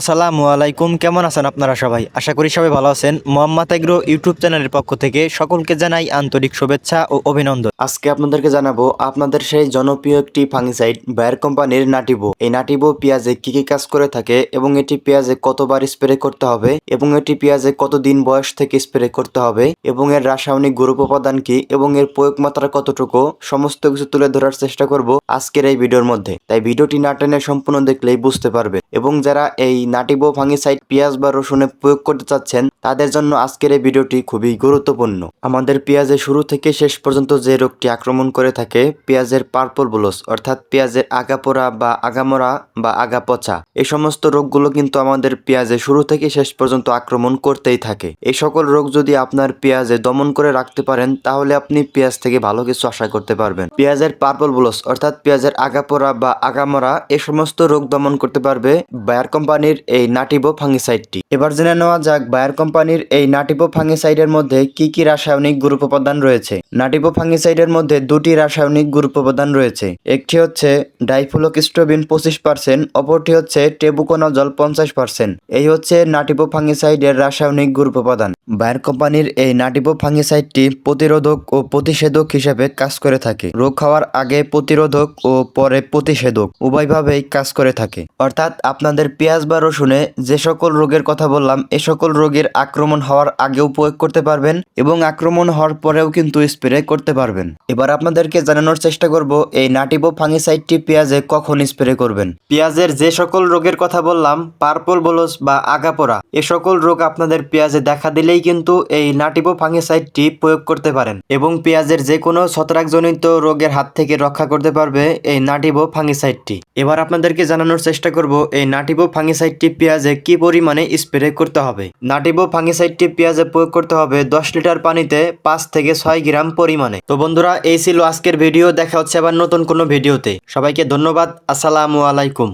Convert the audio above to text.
আসসালামু আলাইকুম, কেমন আছেন আপনারা সবাই? আশা করি সবাই ভালো আছেন। মোহাম্মদ এগ্রো ইউটিউব চ্যানেলের পক্ষ থেকে সকলকে জানাই আন্তরিক শুভেচ্ছা ও অভিনন্দন। আজকে আপনাদেরকে জানাব আপনাদের সেই জনপ্রিয় একটি ফাঙ্গিসাইড বায়ার কোম্পানির নাটিবো। এই নাটিবো পেঁয়াজে কি কি কাজ করে থাকে এবং এটি পেঁয়াজে কতবার স্প্রে করতে হবে এবং এটি পেঁয়াজে কতদিন বয়স থেকে স্প্রে করতে হবে এবং এর রাসায়নিক গ্রুপ উপাদান কি এবং এর প্রয়োগ মাত্রা কতটুকু, সমস্ত কিছু তুলে ধরার চেষ্টা করব আজকের এই ভিডিওর মধ্যে। তাই ভিডিওটি না টেনে সম্পূর্ণ দেখলেই বুঝতে পারবে। এবং যারা এই নাটিবো ফাঙ্গিসাইড, পেঁয়াজ বা রসুনে প্রয়োগ করতে চাচ্ছেন, তাদের জন্য আজকের এই ভিডিওটি খুবই গুরুত্বপূর্ণ। আমাদের পেঁয়াজের শুরু থেকে শেষ পর্যন্ত যে রোগটি আক্রমণ করে থাকে, পেঁয়াজের পার্পল ব্লোস অর্থাৎ পেঁয়াজের আগাপোড়া বা আগামরা বা আগা পচা এই সমস্ত রোগগুলো কিন্তু আমাদের পেঁয়াজের শুরু থেকে শেষ পর্যন্ত আক্রমণ করতেই থাকে। এই সকল রোগ যদি আপনার পেঁয়াজে দমন করে রাখতে পারেন, তাহলে আপনি পেঁয়াজ থেকে ভালো কিছু আশা করতে পারবেন। পেঁয়াজের পার্পল ব্লোস অর্থাৎ পেঁয়াজের আগাপোড়া বা আগামরা এই সমস্ত রোগ দমন করতে পারবে বায়ার কোম্পানির এই নাটিবো ফাঙ্গিসাইডটি। এবার জেনে নেওয়া যাক বায়ার কোম্পানির এই নাটিবো ফাঙ্গিসাইডের মধ্যে কি কি রাসায়নিক গ্রুপ উপাদান রয়েছে। নাটিবো ফাঙ্গিসাইডের মধ্যে দুটি রাসায়নিক গ্রুপ উপাদান রয়েছে। একটি হচ্ছে ডাইফ্লোকিস্টোবিন পঁচিশ পার্সেন্ট, অপরটি হচ্ছে টেবুকোনাজল পঞ্চাশ পার্সেন্ট। এই হচ্ছে নাটিবো ফাঙ্গিসাইডের রাসায়নিক গ্রুপ উপাদান। বায়ার কোম্পানির এই নাটিবো ফাঙ্গিসাইডটি প্রতিরোধক ও প্রতিষেধক হিসেবে কাজ করে থাকে। রোগ হওয়ার আগে প্রতিরোধক ও পরে প্রতিষেধক উভয়ভাবেই কাজ করে থাকে। অর্থাৎ আপনাদের পেঁয়াজ বা রসুনে যে সকল রোগের কথা বললাম, এ সকল রোগের আক্রমণ হওয়ার আগেও প্রয়োগ করতে পারবেন এবং আক্রমণ হওয়ার পরেও কিন্তু স্প্রে করতে পারবেন। এবার আপনাদেরকে জানানোর চেষ্টা করব, এই নাটিবো ফাঙ্গিসাইডটি পেঁয়াজে কখন স্প্রে করবেন? পেঁয়াজের যে সকল রোগের কথা বললাম, পার্পল বলস বা আগাপোড়া, এ সকল রোগ আপনাদের পেঁয়াজে দেখা দিলেই কিন্তু এই নাটিবো ফাঙ্গিসাইডটি প্রয়োগ করতে পারেন এবং পেঁয়াজের যে কোনো ছত্রাকজনিত রোগের হাত থেকে রক্ষা করতে পারবে এই নাটিবো ফাঙ্গিসাইডটি। এবার আপনাদেরকে জানানোর চেষ্টা করব, এই নাটিবো ফাঙ্গিসাইডটি পেঁয়াজে কি পরিমাণে স্প্রে করতে হবে? নাটিবো ফাঙ্গিসাইডটি পেঁয়াজে প্রয়োগ করতে হবে দশ লিটার পানিতে পাঁচ থেকে ছয় গ্রাম পরিমাণে। তো বন্ধুরা, এই ছিল আজকের ভিডিও। দেখা হচ্ছে আবার নতুন কোনো ভিডিওতে। সবাইকে ধন্যবাদ। আসসালামু আলাইকুম।